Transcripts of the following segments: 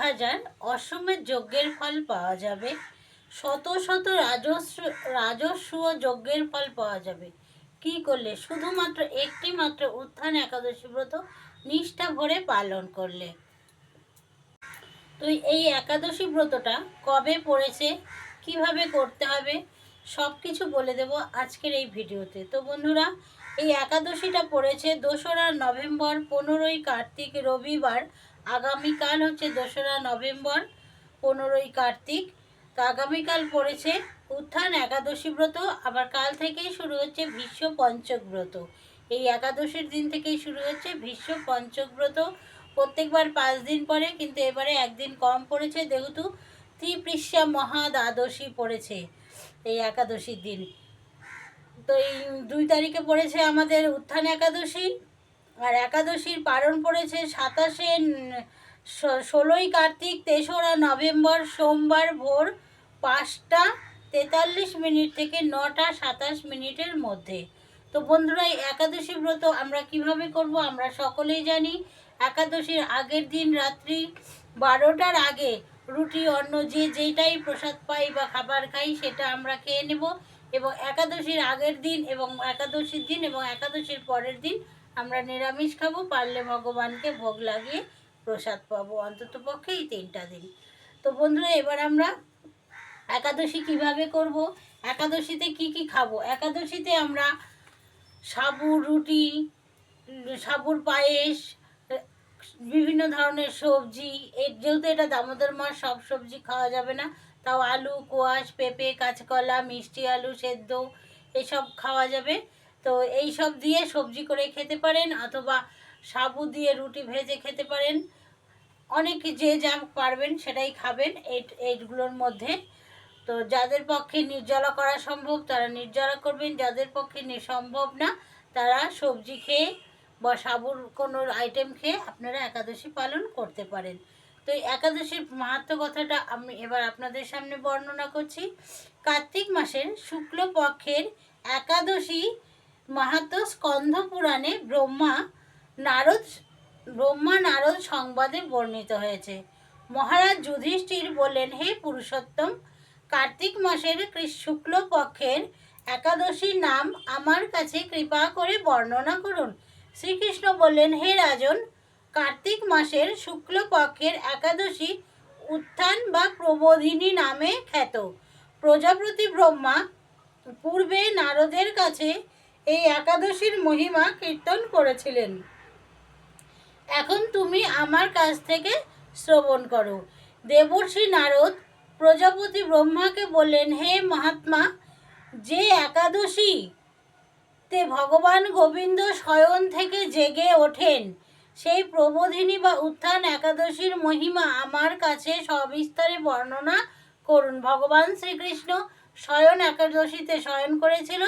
হাজার অশ্বমেধ যজ্ঞের ফল পাওয়া যাবে। শত শত রাজস্ব রাজস্ব যজ্ঞের ফল পাওয়া যাবে। কি করলে? শুধুমাত্র একটি মাত্র উত্থান একাদশী ব্রত নিষ্ঠা ভরে পালন করলে। তো এই একাদশী ব্রতটা কবে পড়েছে? কীভাবে করতে হবে? সব কিছু বলে দেব আজকের এই ভিডিওতে। তো বন্ধুরা, এই একাদশীটা পড়েছে দোসরা নভেম্বর, পনেরোই কার্তিক, রবিবার আগামীকাল হচ্ছে দোসরা নভেম্বর, পনেরোই কার্তিক। তো আগামীকাল পড়েছে উত্থান একাদশী ব্রত, আবার কাল থেকেই শুরু হচ্ছে ভীষ্ম পঞ্চক ব্রত। এই একাদশীর দিন থেকেই শুরু হচ্ছে ভীষ্ম পঞ্চক ব্রত। প্রত্যেকবার পাঁচ দিন পরে কিন্তু এবারে একদিন কম পড়েছে, যেহেতু ত্রিপৃষ্যা মহা দ্বাদশী পড়েছে এই একাদশীর দিন। তো এই দুই তারিখে পড়েছে আমাদের উত্থান একাদশী আর একাদশীর পালন পড়েছে সাতাশে ষোলোই কার্তিক, তেসরা নভেম্বর, সোমবার ভোর পাঁচটা তেতাল্লিশ মিনিট থেকে নটা সাতাশ মিনিটের মধ্যে। তো বন্ধুরা, এই একাদশী ব্রত আমরা কীভাবে করব আমরা সকলেই জানি। একাদশীর আগের দিন রাত্রি বারোটার আগে রুটি, অন্ন, যে যেটাই প্রসাদ পাই বা খাবার খাই সেটা আমরা খেয়ে নেব। এবং একাদশীর আগের দিন এবং একাদশীর দিন এবং একাদশীর পরের দিন আমরা নিরামিষ খাব, পারলে ভগবানকে ভোগ লাগিয়ে প্রসাদ পাবো, অন্তত পক্ষে এই তিনটা দিন। তো বন্ধুরা, এবার আমরা একাদশী কীভাবে করব? একাদশীতে কি কি খাব? একাদশীতে আমরা সাবুর রুটি সাবুর পায়েস, বিভিন্ন ধরনের সবজি, এর যেহেতু এটা দামোদর মাস, সব সবজি খাওয়া যাবে না। তাও আলু, কোয়াশ, পেঁপে, কাঁচকলা, মিষ্টি আলু, সেদ্ধ, এসব খাওয়া যাবে। তো এই সব দিয়ে সবজি করে খেতে পারেন অথবা সাবু দিয়ে রুটি ভেজে খেতে পারেন। অনেক যে যা পারবেন সেটাই খাবেন এই এইগুলোর মধ্যে। তো যাদের পক্ষে নির্জলা করা সম্ভব তারা নির্জলা করবেন, যাদের পক্ষে সম্ভব না তারা সবজি খেয়ে বা সাবুর কোনো আইটেম খেয়ে আপনারা একাদশী পালন করতে পারেন। তো এই একাদশীর মাহাত্ম কথাটা আমি এবার আপনাদের সামনে বর্ণনা করছি। কার্তিক মাসের শুক্লপক্ষের একাদশী মাহাত্ম স্কন্ধ পুরাণে ব্রহ্মা নারদ ব্রহ্মা নারদ সংবাদে বর্ণিত হয়েছে। মহারাজ যুধিষ্ঠির বললেন, হে পুরুষোত্তম, কার্তিক মাসের শুক্লপক্ষের একাদশী নাম আমার কাছে কৃপা করে বর্ণনা করুন। শ্রীকৃষ্ণ বললেন, হে রাজন, কার্তিক মাসের শুক্লপক্ষের একাদশী উত্থান বা প্রবোধিনী নামে খ্যাত। প্রজাপতি ব্রহ্মা পূর্বে নারদের কাছে এই একাদশীর মহিমা কীর্তন করেছিলেন। এখন তুমি আমার কাছ থেকে শ্রবণ করো। দেবর্ষি নারদ প্রজাপতি ব্রহ্মাকে বললেন, হে মহাত্মা, যে একাদশী তে ভগবান গোবিন্দ শয়ন থেকে জেগে ওঠেন, সেই প্রবোধিনী বা উত্থান একাদশীর মহিমা আমার কাছে সবিস্তারে বর্ণনা করুন। ভগবান শ্রীকৃষ্ণ শয়ন একাদশীতে শয়ন করেছিল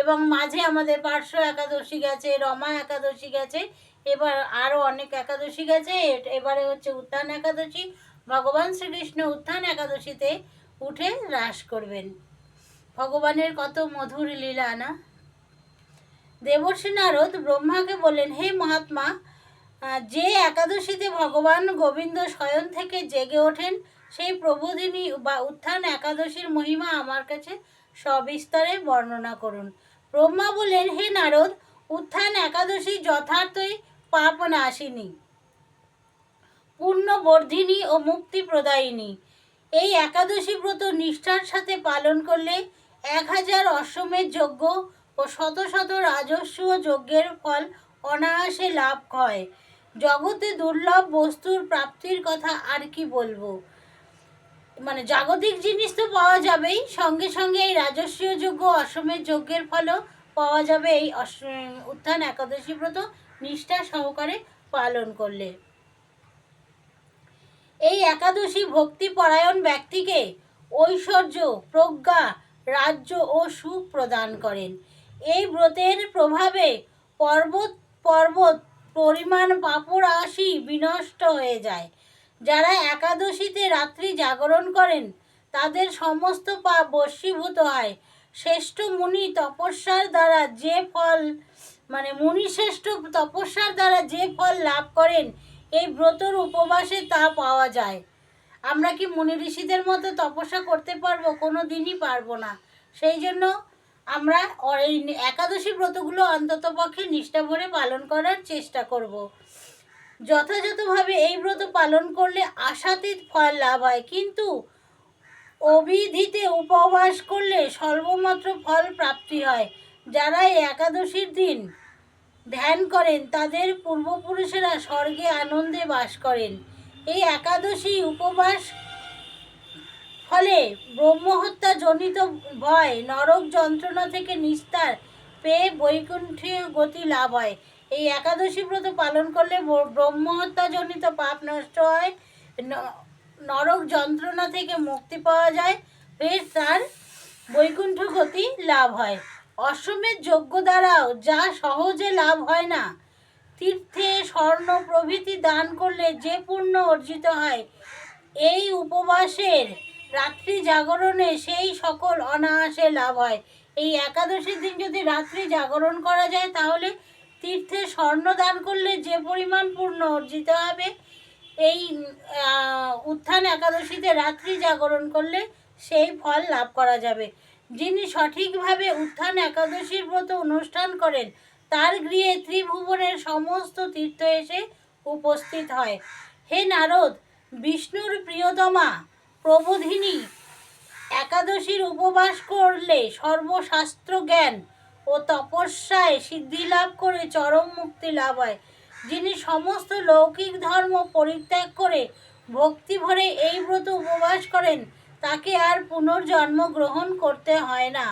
এবং মাঝে আমাদের পার্শ্ব একাদশী গেছে, রমা একাদশী গেছে, এবার আরও অনেক একাদশী গেছে এবারে হচ্ছে উত্থান একাদশী। ভগবান শ্রীকৃষ্ণ উত্থান একাদশীতে উঠে হ্রাস করবেন। ভগবানের কত মধুর লীলা না? দেবর্ষী নারদ ব্রহ্মাকে বললেন, হে মহাত্মা যে একাদশীতে ভগবান গোবিন্দ শয়ন থেকে জেগে ওঠেন, সেই প্রবোধিনী বা উত্থান একাদশীর মহিমা আমার কাছে সবিস্তারে বর্ণনা করুন। ব্রহ্মা বললেন, হে নারদ, উত্থান একাদশী যথার্থই পাপ নাশিনী পুণ্যবর্ধিনী ও মুক্তি প্রদায়িনী। এই একাদশী ব্রত নিষ্ঠার সাথে পালন করলে এক হাজার অশ্বমেধ যজ্ঞ ও শত শত রাজস্ব যজ্ঞের ফল অনায়াসে লাভ হয়। জগতে দুর্লভ বস্তুর প্রাপ্তির কথা আর কি বলব? মানে জাগতিক জিনিস তো পাওয়া যাবেই। সঙ্গে সঙ্গে এই রাজস্বীয় যজ্ঞ অসমের যজ্ঞের ফলও পাওয়া যাবে এই উত্থান একাদশী ব্রত নিষ্ঠা সহকারে পালন করলে। এই একাদশী ভক্তিপরায়ণ ব্যক্তিকে ঐশ্বর্য, প্রজ্ঞা, রাজ্য ও সুখ প্রদান করেন। এই ব্রতের প্রভাবে পর্বত পর্বত পরিমাণ পাপড় আসি বিনষ্ট হয়ে যায়। যারা একাদশীতে রাত্রি জাগরণ করেন, তাদের সমস্ত পাপ বশীভূত হয়। শ্রেষ্ঠ মুনি তপস্যার দ্বারা যে ফল মানে মুনি শ্রেষ্ঠ তপস্যার দ্বারা যে ফল লাভ করেন, এই ব্রতর উপবাসে তা পাওয়া যায়। আমরা কি মুনি ঋষিদের মতো তপস্যা করতে পারব? কোনো দিনই পারব না। সেই জন্য আমরা এই একাদশী ব্রতগুলো অন্ততপক্ষে নিষ্ঠা ভরে পালন করার চেষ্টা করব। যথাযথভাবে এই ব্রত পালন করলে আশাতীত ফল লাভ হয়। কিন্তু অবিধিতে উপবাস করলে সর্বমাত্র ফল প্রাপ্তি হয়। যারা একাদশীর দিন ধ্যান করেন, তাদের পূর্বপুরুষেরা স্বর্গে আনন্দে বাস করেন। এই একাদশী উপবাস ফলে ব্রহ্মহত্যা জনিত ভয়, নরক যন্ত্রণা থেকে নিস্তার পেয়ে বৈকুণ্ঠীয় গতি লাভ হয়। এই একাদশী ব্রত পালন করলে ব- ব্রহ্মহত্যা জনিত পাপ নষ্ট হয়। নরক যন্ত্রণা থেকে মুক্তি পাওয়া যায়। ফের তার বৈকুণ্ঠ গতি লাভ হয়। অশ্বমেধ যজ্ঞ দ্বারাও যা সহজে লাভ হয় না। তীর্থে স্বর্ণ প্রভৃতি দান করলে যে পুণ্য অর্জিত হয়, এই উপবাসের রাত্রি জাগরণে সেই সকল অনায়াসে লাভ হয়। এই একাদশীর দিন যদি রাত্রি জাগরণ করা যায়, তাহলে তীর্থে স্বর্ণ দান করলে যে পরিমাণ পূর্ণ অর্জিত হবে, এই উত্থান একাদশীতে রাত্রি জাগরণ করলে সেই ফল লাভ করা যাবে। যিনি সঠিকভাবে উত্থান একাদশীর ব্রত অনুষ্ঠান করেন, তার গৃহে ত্রিভুবনের সমস্ত তীর্থ এসে উপস্থিত হয়। হে নারদ, বিষ্ণুর প্রিয়তমা, প্রবোধিনী, একাদশীর উপবাস করলে সর্বশাস্ত্র জ্ঞান ও তপস্যায় সিদ্ধি লাভ করে চরম মুক্তি লাভ হয়। যিনি সমস্ত লৌকিক ধর্ম পরিত্যাগ করে ভক্তি ভরে এই ব্রত উপবাস করেন, তাকে আর পুনর্জন্ম গ্রহণ করতে হয় না।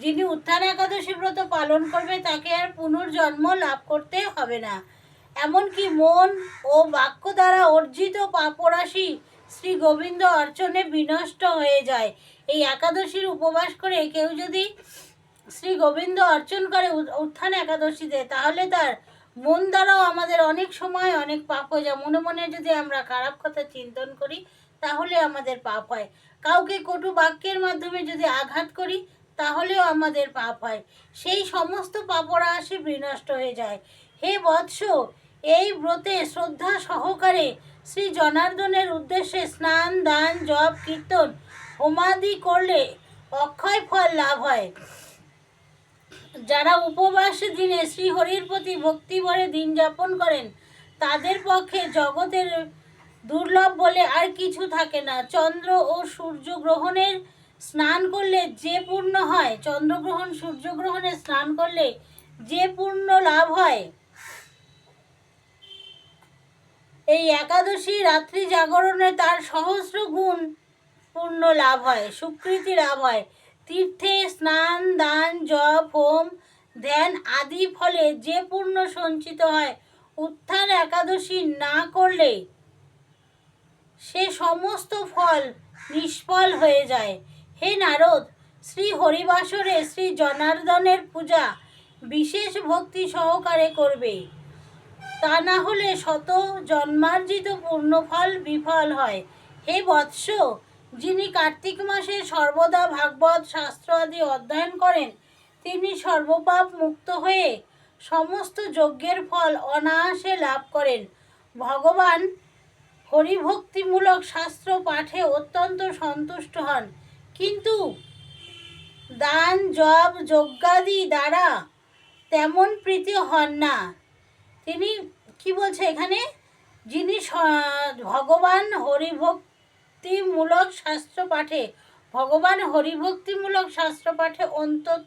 যিনি উত্থান একাদশী ব্রত পালন করবে, তাকে আর পুনর্জন্ম লাভ করতে হবে না। এমনকি মন ও বাক্য দ্বারা অর্জিত পাপরাশি শ্রী গোবিন্দ অর্চনে বিনষ্ট হয়ে যায়। এই একাদশীর উপবাস করে কেউ যদি শ্রী গোবিন্দ অর্চন করে উত- উত্থান একাদশীতে, তাহলে তার মন দ্বারাও আমাদের অনেক সময় অনেক পাপ হয়ে। যায় মনে মনে যদি আমরা খারাপ কথা চিন্তন করি, তাহলে আমাদের পাপ হয়। কাউকে কটু বাক্যের মাধ্যমে যদি আঘাত করি, তাহলেও আমাদের পাপ হয়। সেই সমস্ত পাপরা আসে বিনষ্ট হয়ে যায়। হে বৎস, এই ব্রতে শ্রদ্ধা সহকারে শ্রী জনার্দনের উদ্দেশ্যে স্নান, দান, জপ, কীর্তন, হোমাদি করলে অক্ষয় ফল লাভ হয়। যারা উপবাস দিনে শ্রীহরির প্রতি ভক্তি ভরে দিন যাপন করেন, তাদের পক্ষে জগতের দুর্লভ বলে আর কিছু থাকে না। চন্দ্র ও সূর্য গ্রহণের স্নান করলে যে পূর্ণ হয়, চন্দ্রগ্রহণ সূর্যগ্রহণে স্নান করলে যে পূর্ণ লাভ হয়। এই একাদশী রাত্রি জাগরণে তার সহস্র গুণ পূর্ণ লাভ হয়, সুকৃতি লাভ হয়। তীর্থে স্নান, দান, জপ, হোম, ধ্যান আদি ফলে যে পূর্ণ সঞ্চিত হয়, উত্থান একাদশী না করলে সে সমস্ত ফল নিষ্ফল হয়ে যায়। হে নারদ, শ্রী হরিবাসরে শ্রী জনার্দনের পূজা বিশেষ ভক্তি সহকারে করবে। তা না হলে শত জন্মার্জিত পূর্ণফল বিফল হয়। হে বৎস যিনি কার্তিক মাসে সর্বদা ভাগবত শাস্ত্র আদি অধ্যয়ন করেন, তিনি সর্বপাপ মুক্ত হয়ে সমস্ত যজ্ঞের ফল অনায়াসে লাভ করেন। ভগবান হরিভক্তিমূলক শাস্ত্র পাঠে অত্যন্ত সন্তুষ্ট হন। কিন্তু দান, জপ, যজ্ঞাদি দ্বারা তেমন প্রীতি হন না। তিনি কি বলছে এখানে? যিনি ভগবান ভগবান হরিভক্তিমূলক শাস্ত্র পাঠে ভগবান হরিভক্তিমূলক শাস্ত্র পাঠে অন্ত-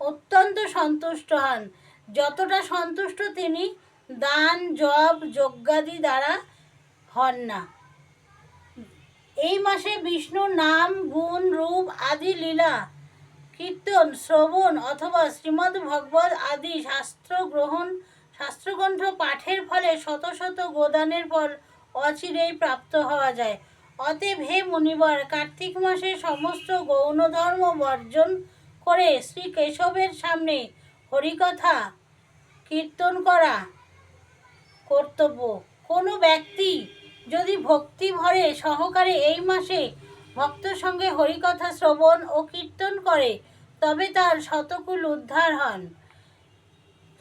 অত্যন্ত সন্তুষ্ট হন। যতটা সন্তুষ্ট তিনি দান, জপ, যজ্ঞাদি দ্বারা হন না। এই মাসে বিষ্ণুর নাম, গুণ, রূপ আদি লীলা, কীর্তন, শ্রবণ অথবা শ্রীমদ্ ভগবত আদি শাস্ত্র গ্রহণ, শাস্ত্রগ্রন্থ পাঠের ফলে শত শত গোদানের ফল অচিরেই প্রাপ্ত হওয়া যায়। অতএব হে মুনিবর, কার্তিক মাসে সমস্ত গৌণ ধর্ম বর্জন করে শ্রী কেশবের সামনে হরিকথা কীর্তন করা কর্তব্য। কোনো ব্যক্তি যদি ভক্তি ভরে সহকারে এই মাসে ভক্ত সঙ্গে হরিকথা শ্রবণ ও কীর্তন করে, তবে তার শতকুল উদ্ধার হন।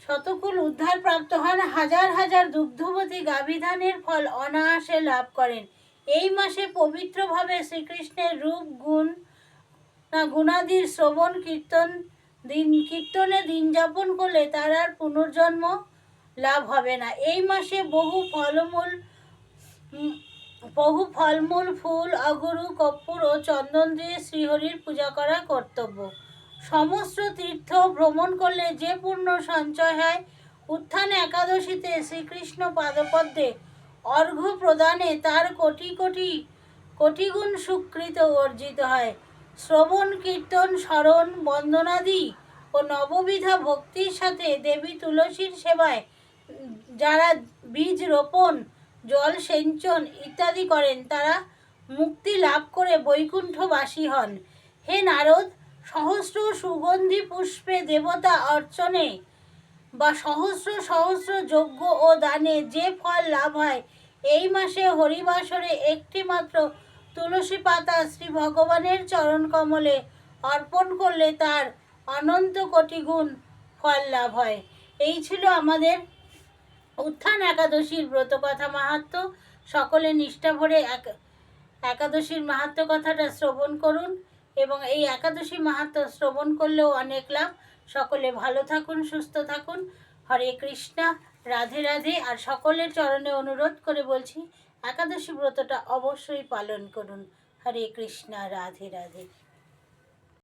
শতকুল উদ্ধার প্রাপ্ত হন হাজার হাজার দুগ্ধবতী গাভিধানের ফল অনায়াসে লাভ করেন। এই মাসে পবিত্রভাবে শ্রীকৃষ্ণের রূপ, গুণ না গুণাদির শ্রবণ, কীর্তন, দিন, কীর্তনে দিন যাপন করলে তার আর পুনর্জন্ম লাভ হবে না। এই মাসে বহু ফলমূল বহু ফলমূল, ফুল, অগুরু, কর্পূর ও চন্দন দিয়ে শ্রীহরির পূজা করা কর্তব্য। সমস্ত তীর্থ ভ্রমণ করলে যে পুণ্য সঞ্চয় হয়, উত্থান একাদশীতে শ্রীকৃষ্ণ পাদপদ্মে অর্ঘ্য প্রদানে তার কোটি কোটি কোটিগুণ সুকৃত অর্জিত হয়। শ্রবণ, কীর্তন, স্মরণ, বন্দনাদি ও নববিধা ভক্তির সাথে দেবী তুলসীর সেবায় যারা বীজ রোপণ, জল সেঞ্চন ইত্যাদি করেন, তারা মুক্তি লাভ করে বৈকুণ্ঠবাসী হন। হে নারদ, সহস্র সুগন্ধি পুষ্পে দেবতা অর্চনে বা সহস্র সহস্র যজ্ঞ ও দানে যে ফল লাভ হয় এই মাসে হরিবাসরে একটি মাত্র তুলসী পাতা শ্রী ভগবানের চরণ কমলে অর্পণ করলে তার অনন্ত কোটি গুণ ফল লাভ হয়। এই ছিল আমাদের উত্থান একাদশীর ব্রত কথা মাহাত্ম। সকলে নিষ্ঠা ভরে এক- একাদশীর মাহাত্ম কথাটা শ্রবণ করুন এবং এই একাদশী মাহাত্ম শ্রবণ করলেও অনেক লাভ। সকলে ভালো থাকুন, সুস্থ থাকুন। হরে কৃষ্ণা। রাধে রাধে, আর সকলের চরণে অনুরোধ করে বলছি, একাদশী ব্রতটা অবশ্যই পালন করুন। হরে কৃষ্ণা, রাধে রাধে।